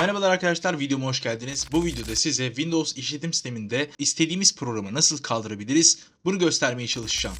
Merhabalar arkadaşlar videoma hoş geldiniz. Bu videoda size Windows işletim sisteminde istediğimiz programı nasıl kaldırabiliriz bunu göstermeye çalışacağım.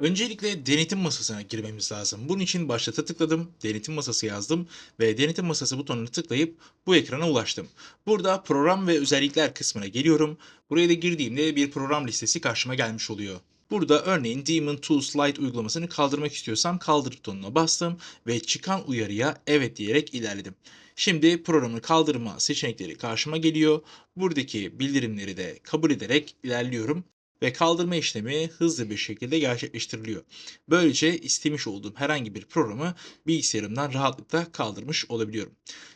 Öncelikle denetim masasına girmemiz lazım. Bunun için başlata tıkladım, denetim masası yazdım ve denetim masası butonuna tıklayıp bu ekrana ulaştım. Burada program ve özellikler kısmına geliyorum. Buraya da girdiğimde bir program listesi karşıma gelmiş oluyor. Burada örneğin Demon Tools Lite uygulamasını kaldırmak istiyorsam kaldır butonuna bastım ve çıkan uyarıya evet diyerek ilerledim. Şimdi programı kaldırma seçenekleri karşıma geliyor. Buradaki bildirimleri de kabul ederek ilerliyorum ve kaldırma işlemi hızlı bir şekilde gerçekleştiriliyor. Böylece istemiş olduğum herhangi bir programı bilgisayarımdan rahatlıkla kaldırmış olabiliyorum.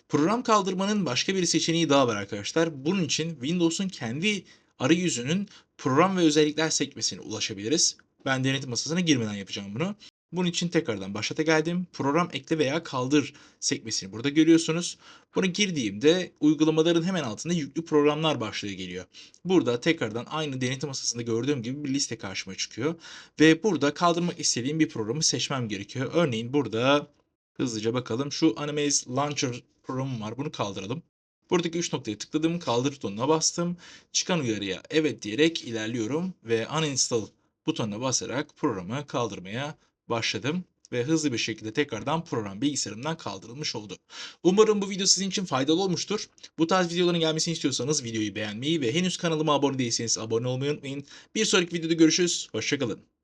Program kaldırmanın başka bir seçeneği daha var arkadaşlar. Bunun için Windows'un kendi arayüzünün program ve özellikler sekmesine ulaşabiliriz. Ben denetim masasına girmeden yapacağım bunu. Bunun için tekrardan başlata geldim. Program ekle veya kaldır sekmesini burada görüyorsunuz. Buna girdiğimde uygulamaların hemen altında yüklü programlar başlığı geliyor. Burada tekrardan aynı denetim masasında gördüğüm gibi bir liste karşıma çıkıyor. Ve burada kaldırmak istediğim bir programı seçmem gerekiyor. Örneğin burada hızlıca bakalım şu Animaze Launcher programım var. Bunu kaldıralım. Buradaki 3 noktaya tıkladım, kaldır butonuna bastım. Çıkan uyarıya evet diyerek ilerliyorum ve uninstall butonuna basarak programı kaldırmaya başladım ve hızlı bir şekilde tekrardan program bilgisayarımdan kaldırılmış oldu. Umarım bu video sizin için faydalı olmuştur. Bu tarz videoların gelmesini istiyorsanız videoyu beğenmeyi ve henüz kanalıma abone değilseniz abone olmayı unutmayın. Bir sonraki videoda görüşürüz. Hoşçakalın.